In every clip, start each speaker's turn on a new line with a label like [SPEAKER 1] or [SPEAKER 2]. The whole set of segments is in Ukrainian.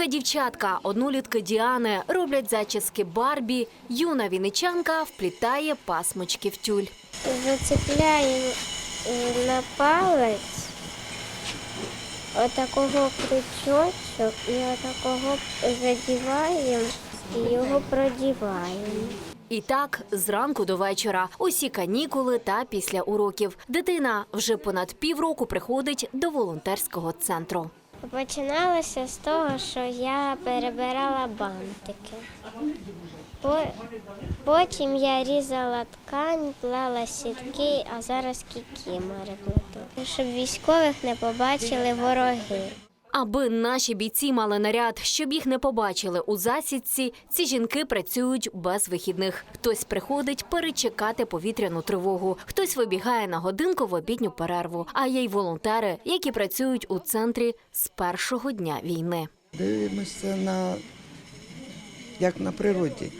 [SPEAKER 1] Поки дівчатка, однолітки Діани, роблять зачіски Барбі, юна вінничанка вплітає пасмочки в тюль.
[SPEAKER 2] Зацепляємо на палець отакого крючочок і отакого задіваємо і його продіваємо.
[SPEAKER 1] І так зранку до вечора, усі канікули та після уроків. Дитина вже понад півроку приходить до волонтерського центру.
[SPEAKER 2] Починалося з того, що я перебирала бантики. Потім я різала ткань, плела сітки, а зараз кікімори плету. Щоб військових не побачили вороги.
[SPEAKER 1] Аби наші бійці мали наряд, щоб їх не побачили у засідці, ці жінки працюють без вихідних. Хтось приходить перечекати повітряну тривогу, хтось вибігає на годинку в обідню перерву. А є й волонтери, які працюють у центрі з першого дня війни.
[SPEAKER 3] Дивимося на як на природі.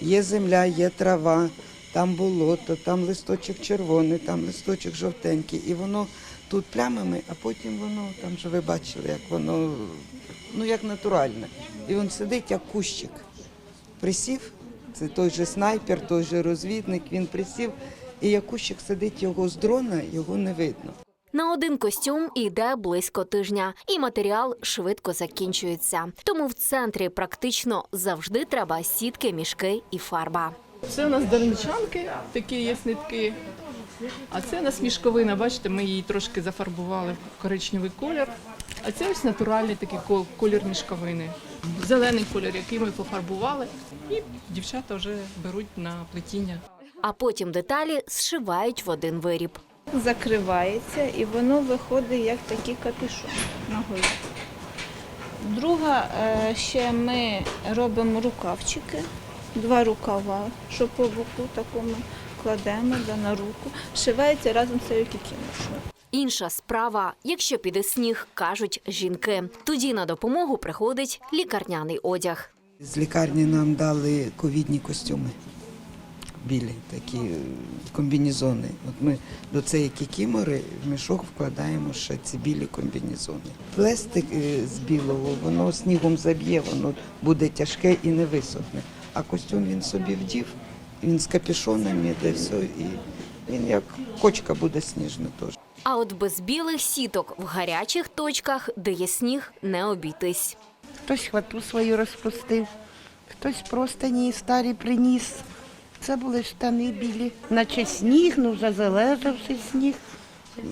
[SPEAKER 3] Є земля, є трава, там болото, там листочок червоний, там листочок жовтенький. І воно тут плямами, а потім воно, там же ви бачили, як воно ну як натуральне. І він сидить як кущик. Присів, це той же снайпер, той же розвідник, він присів, і як кущик сидить його з дрона, його не видно.
[SPEAKER 1] На один костюм йде близько тижня, і матеріал швидко закінчується. Тому в центрі практично завжди треба сітки, мішки і фарба.
[SPEAKER 4] Це у нас дарничанки, такі є нитки. А це у нас мішковина, бачите, ми її трошки зафарбували в коричневий колір. А це ось натуральний такий колір мішковини. Зелений колір, який ми пофарбували. І дівчата вже беруть на плетіння.
[SPEAKER 1] А потім деталі зшивають в один виріб.
[SPEAKER 5] закривається і воно виходить як такий капюшон на голові. Друга, е, ще ми робимо рукавчики, два рукава, що по боку такому кладемо да, на руку. Шивається разом з цією кікімошою.
[SPEAKER 1] Інша справа, якщо піде сніг, кажуть жінки. Тоді на допомогу приходить лікарняний одяг.
[SPEAKER 3] З лікарні нам дали ковідні костюми. Білі такі комбінезони. От ми до цієї кікімори в мішок вкладаємо ще ці білі комбінезони. Пластик е, з білого, воно снігом заб'є, воно буде тяжке і не висохне. А костюм він собі вдів, він з капюшоном іде все, і він як кочка буде сніжна теж.
[SPEAKER 1] А от без білих сіток в гарячих точках, де є сніг, не обійтись.
[SPEAKER 6] Хтось хвату свою розпустив, хтось простині старі приніс. Це були штани білі, наче сніг, ну вже залежався сніг,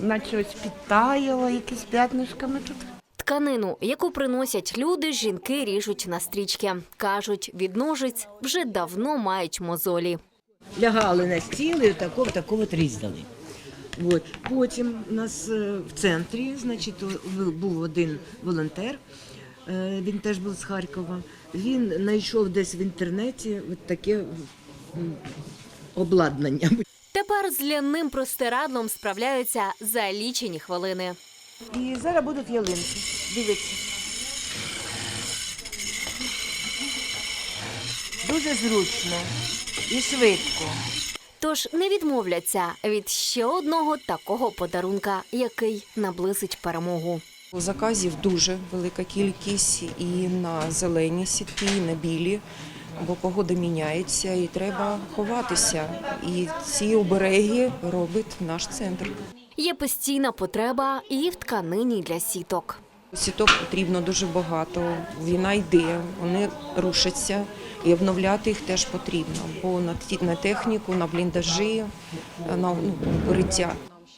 [SPEAKER 6] наче ось підтаяло якісь п'ятнишками тут.
[SPEAKER 1] Тканину, яку приносять люди, жінки ріжуть на стрічки. Кажуть, від ножиць вже давно мають мозолі.
[SPEAKER 7] лягали на стіл і тако, тако от різали. От. Потім у нас е, в центрі, значить, був один волонтер, е, він теж був з Харкова. Він знайшов десь в інтернеті от таке обладнання.
[SPEAKER 1] Тепер з ляним простирадлом справляються за лічені хвилини.
[SPEAKER 6] І зараз будуть ялинки. Дивіться. Дуже зручно і швидко.
[SPEAKER 1] Тож не відмовляться від ще одного такого подарунка, який наблизить перемогу.
[SPEAKER 8] Заказів дуже велика кількість і на зелені сітки, і на білі, бо погода міняється і треба ховатися. І ці обереги робить наш центр.
[SPEAKER 1] Є постійна потреба і в тканині для сіток.
[SPEAKER 8] Сіток потрібно дуже багато. Війна йде, вони рушаться, і обновляти їх теж потрібно, бо на техніку, на бліндажі, на ну, укриття.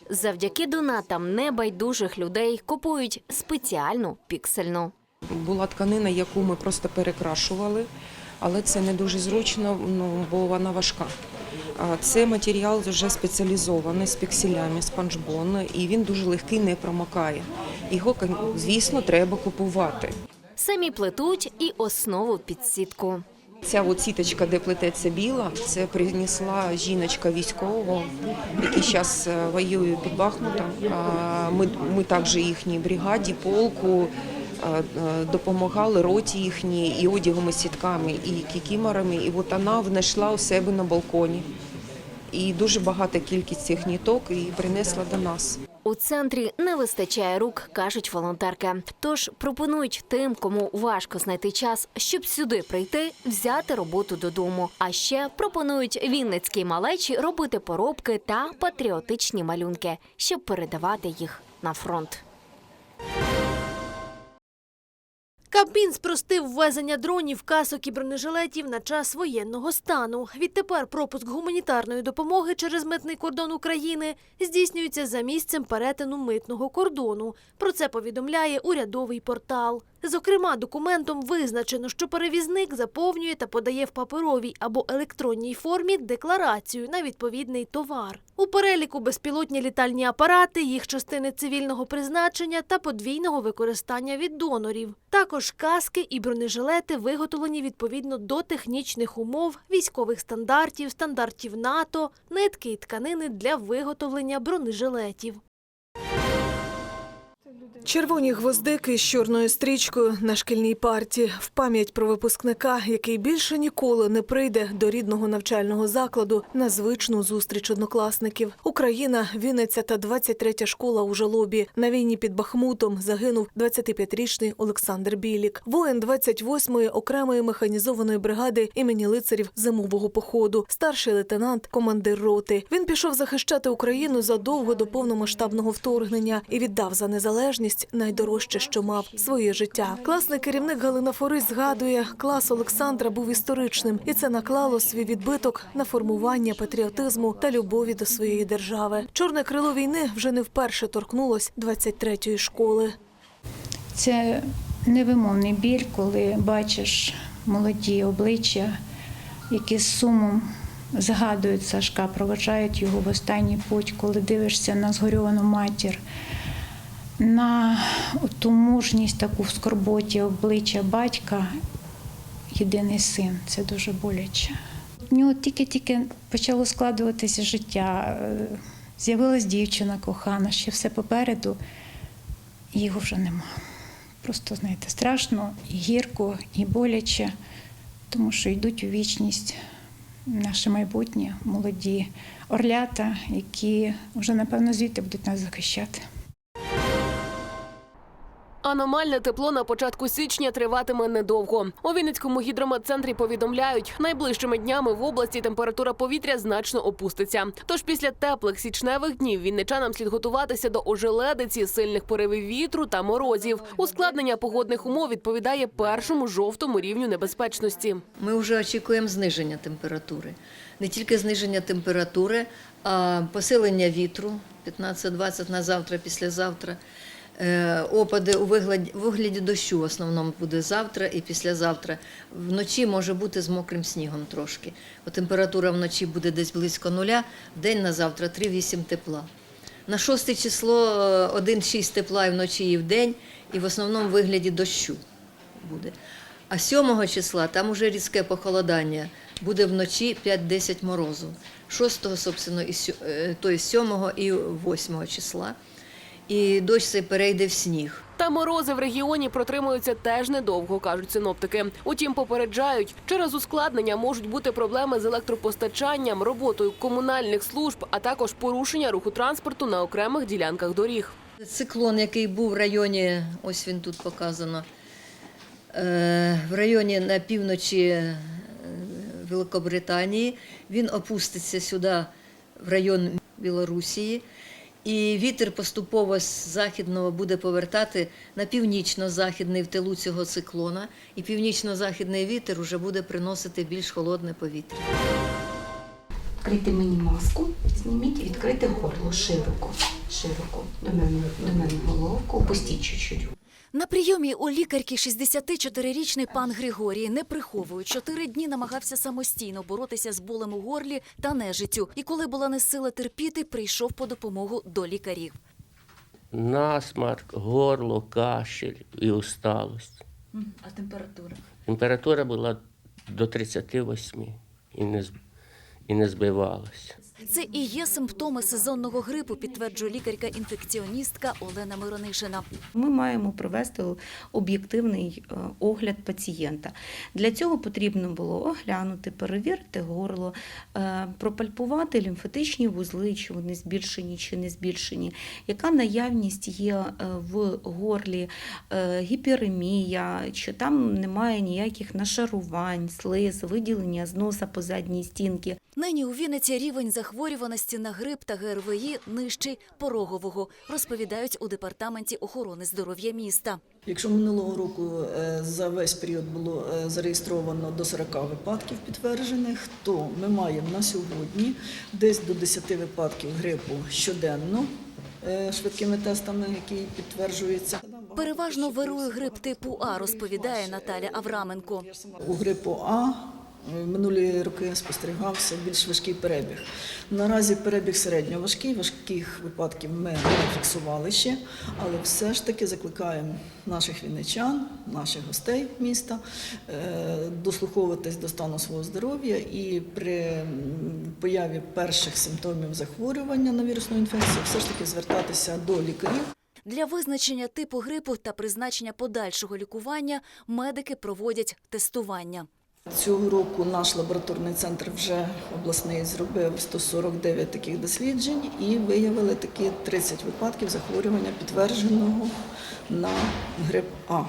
[SPEAKER 1] Завдяки донатам небайдужих людей купують спеціальну піксельну.
[SPEAKER 8] Була тканина, яку ми просто перекрашували, але це не дуже зручно, ну, бо вона важка. Це матеріал вже спеціалізований з пікселями, спанчбон, і він дуже легкий, не промокає. Його, звісно, треба купувати.
[SPEAKER 1] Самі плетуть і основу під сітку.
[SPEAKER 8] Ця от сіточка, де плететься біла, це принесла жіночка військового, який зараз воює під Бахмутом. Ми, ми також їхній бригаді, полку а, а, допомагали роті їхній і одягом, сітками, і кікіморами. І от вона знайшла у себе на балконі. І дуже багата кількість цих ніток і принесла до нас.
[SPEAKER 1] У центрі не вистачає рук, кажуть волонтерки. Тож пропонують тим, кому важко знайти час, щоб сюди прийти, взяти роботу додому. А ще пропонують вінницькій малечі робити поробки та патріотичні малюнки, щоб передавати їх на фронт.
[SPEAKER 9] Кабмін спростив ввезення дронів, касок і бронежилетів на час воєнного стану. Відтепер пропуск гуманітарної допомоги через митний кордон України здійснюється за місцем перетину митного кордону. Про це повідомляє урядовий портал. Зокрема, документом визначено, що перевізник заповнює та подає в паперовій або електронній формі декларацію на відповідний товар. У переліку безпілотні літальні апарати, їх частини цивільного призначення та подвійного використання від донорів. Також каски і бронежилети виготовлені відповідно до технічних умов, військових стандартів, стандартів НАТО, нитки і тканини для виготовлення бронежилетів.
[SPEAKER 10] Червоні гвоздики з чорною стрічкою на шкільній парті в пам'ять про випускника, який більше ніколи не прийде до рідного навчального закладу на звичну зустріч однокласників. Україна, Вінниця та 23-я школа у жалобі. На війні під Бахмутом загинув 25-річний Олександр Білік, воїн 28-ї окремої механізованої бригади імені лицарів зимового походу, старший лейтенант, командир роти. Він пішов захищати Україну задовго до повномасштабного вторгнення і віддав за незалежність найдорожче, що мав своє життя. Класний керівник Галина Форись згадує, клас Олександра був історичним, і це наклало свій відбиток на формування патріотизму та любові до своєї держави. Чорне крило війни вже не вперше торкнулось 23-ї школи.
[SPEAKER 11] Це невимовний біль, коли бачиш молоді обличчя, які з сумом згадують Сашка, проважають його в останній путь, коли дивишся на згорьовану матір, на ту мужність таку в скорботі обличчя батька, єдиний син. Це дуже боляче. У нього тільки-тільки почало складуватися життя. З'явилась дівчина кохана, ще все попереду, його вже нема. Просто, знаєте, страшно, і гірко, і боляче, тому що йдуть у вічність наше майбутнє, молоді орлята, які вже, напевно, звідти будуть нас захищати.
[SPEAKER 12] Аномальне тепло на початку січня триватиме недовго. У Вінницькому гідрометцентрі повідомляють, найближчими днями в області температура повітря значно опуститься. Тож після теплих січневих днів вінничанам слід готуватися до ожеледиці, сильних поривів вітру та морозів. Ускладнення погодних умов відповідає першому жовтому рівню небезпечності.
[SPEAKER 13] Ми вже очікуємо зниження температури. Не тільки зниження температури, а посилення вітру 15-20 на завтра, післязавтра. Е, Опади у вигляді, вигляді дощу в основному буде завтра і післязавтра. Вночі може бути з мокрим снігом трошки. Температура вночі буде десь близько нуля, день на завтра 3-8 тепла. На 6 число е, 1-6 тепла і вночі і в день, і в основному вигляді дощу буде. А 7 числа там уже різке похолодання. Буде вночі 5-10 морозу. 6, собственно, і е, то є 7 і 8 числа. І дощ цей перейде в сніг.
[SPEAKER 12] Та морози в регіоні протримуються теж недовго, кажуть синоптики. Утім, попереджають, через ускладнення можуть бути проблеми з електропостачанням, роботою комунальних служб, а також порушення руху транспорту на окремих ділянках доріг.
[SPEAKER 13] Циклон, який був в районі, ось він тут показано, е, в районі на півночі е, Великобританії, він опуститься сюди, в район Білорусії. І вітер поступово з західного буде повертати на північно-західний в тилу цього циклона, і північно-західний вітер вже буде приносити більш холодне повітря.
[SPEAKER 14] Відкрити мені маску, зніміть, відкрити горло широко, широко. До мене, до мене головку, опустіть чуть-чуть.
[SPEAKER 15] На прийомі у лікарки 64-річний пан Григорій не приховують. Чотири дні намагався самостійно боротися з болем у горлі та нежиттю. І коли була не сила терпіти, прийшов по допомогу до лікарів.
[SPEAKER 16] насмарк, горло, кашель і усталость.
[SPEAKER 15] А температура?
[SPEAKER 16] Температура була до 38 і не, і не збивалася.
[SPEAKER 15] Це і є симптоми сезонного грипу, підтверджує лікарка-інфекціоністка Олена Миронишина.
[SPEAKER 14] Ми маємо провести об'єктивний е, огляд пацієнта. Для цього потрібно було оглянути, перевірити горло, е, пропальпувати лімфатичні вузли, чи вони збільшені чи не збільшені, яка наявність є е, в горлі, гіперемія, чи там немає ніяких нашарувань, слиз, виділення з носа по задній стінки.
[SPEAKER 15] Нині у Вінниці рівень захворюваності на грип та ГРВІ нижчий порогового, розповідають у департаменті охорони здоров'я міста.
[SPEAKER 17] Якщо минулого року е, за весь період було е, зареєстровано до 40 випадків підтверджених, то ми маємо на сьогодні десь до 10 випадків грипу щоденно е, швидкими тестами, які підтверджуються.
[SPEAKER 15] Переважно вирує грип типу А, розповідає Наталя Авраменко.
[SPEAKER 17] У грипу А минулі роки спостерігався більш важкий перебіг. Наразі перебіг середньо важкий, важких випадків ми не фіксували ще, але все ж таки закликаємо наших вінничан, наших гостей міста е, дослуховуватись до стану свого здоров'я і при появі перших симптомів захворювання на вірусну інфекцію все ж таки звертатися до лікарів.
[SPEAKER 15] Для визначення типу грипу та призначення подальшого лікування медики проводять тестування.
[SPEAKER 17] Цього року наш лабораторний центр вже обласний зробив 149 таких досліджень і виявили такі 30 випадків захворювання підтвердженого на грип А.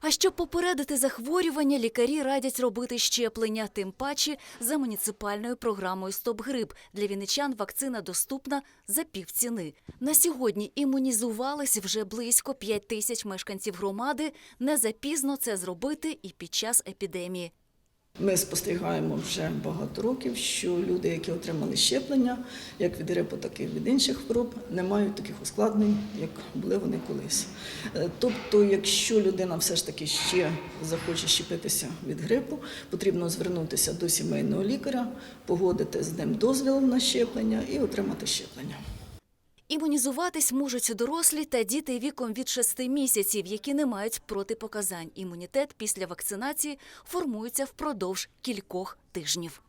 [SPEAKER 15] А щоб попередити захворювання, лікарі радять робити щеплення, тим паче за муніципальною програмою Стоп грип для вінничан вакцина доступна за півціни. На сьогодні імунізувались вже близько 5 тисяч мешканців громади. Не запізно це зробити і під час епідемії.
[SPEAKER 17] Ми спостерігаємо вже багато років, що люди, які отримали щеплення, як від грипу, так і від інших хвороб, не мають таких ускладнень, як були вони колись. Е, Тобто, якщо людина все ж таки ще захоче щепитися від грипу, потрібно звернутися до сімейного лікаря, погодити з ним дозвіл на щеплення і отримати щеплення.
[SPEAKER 15] Імунізуватись можуть дорослі та діти віком від 6 місяців, які не мають протипоказань. Імунітет після вакцинації формується впродовж кількох тижнів.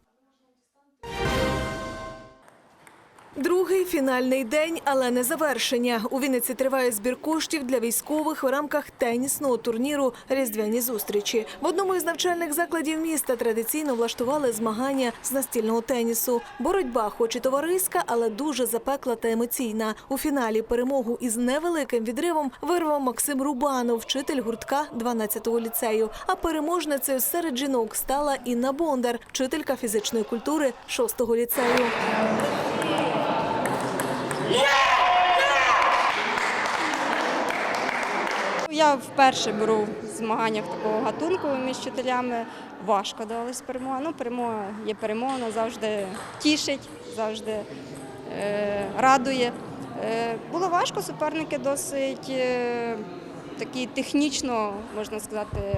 [SPEAKER 10] Другий фінальний день, але не завершення. У Вінниці триває збір коштів для військових в рамках тенісного турніру Різдвяні зустрічі. В одному із навчальних закладів міста традиційно влаштували змагання з настільного тенісу. Боротьба, хоч і товариська, але дуже запекла та емоційна. У фіналі перемогу із невеликим відривом вирвав Максим Рубанов, вчитель гуртка 12-го ліцею. А переможницею серед жінок стала Інна Бондар, вчителька фізичної культури 6-го ліцею.
[SPEAKER 18] Я вперше беру в змаганнях такого гатунку між вчителями. Важко далась перемога. Ну, перемога є перемога, вона завжди тішить, завжди е, радує. Е, було важко, суперники досить е, такі технічно, можна сказати,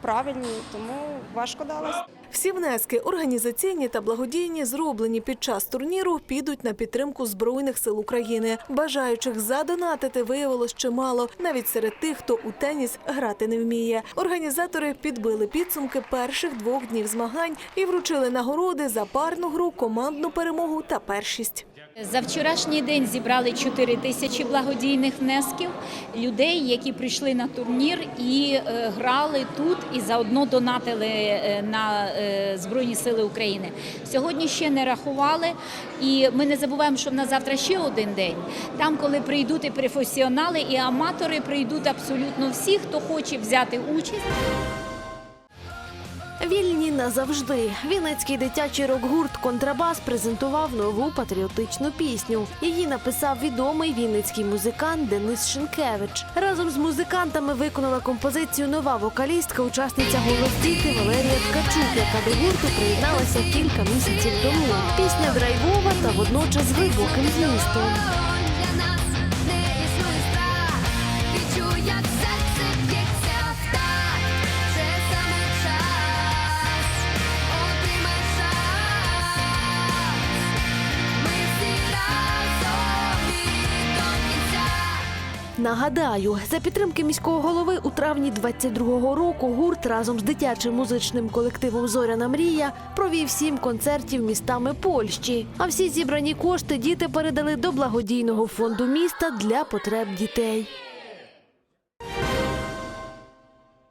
[SPEAKER 18] правильні, тому важко далось.
[SPEAKER 10] Всі внески організаційні та благодійні, зроблені під час турніру, підуть на підтримку збройних сил України. Бажаючих задонатити виявилось чимало, навіть серед тих, хто у теніс грати не вміє. Організатори підбили підсумки перших двох днів змагань і вручили нагороди за парну гру, командну перемогу та першість.
[SPEAKER 19] За вчорашній день зібрали 4 тисячі благодійних внесків людей, які прийшли на турнір і е, грали тут, і заодно донатили е, на Збройні Сили України. Сьогодні ще не рахували, і ми не забуваємо, що в нас завтра ще один день. Там, коли прийдуть і професіонали, і аматори, прийдуть абсолютно всі, хто хоче взяти участь.
[SPEAKER 9] Вільні назавжди. Вінницький дитячий рок-гурт Контрабас презентував нову патріотичну пісню. Її написав відомий вінницький музикант Денис Шинкевич. Разом з музикантами виконала композицію нова вокалістка, учасниця «Голосдіти» Валерія Ткачук, яка до гурту приєдналася кілька місяців тому. Пісня драйвова та водночас глибоким змістом. Нагадаю, за підтримки міського голови у травні 22-го року гурт разом з дитячим музичним колективом Зоряна мрія провів сім концертів містами Польщі. А всі зібрані кошти діти передали до благодійного фонду міста для потреб дітей.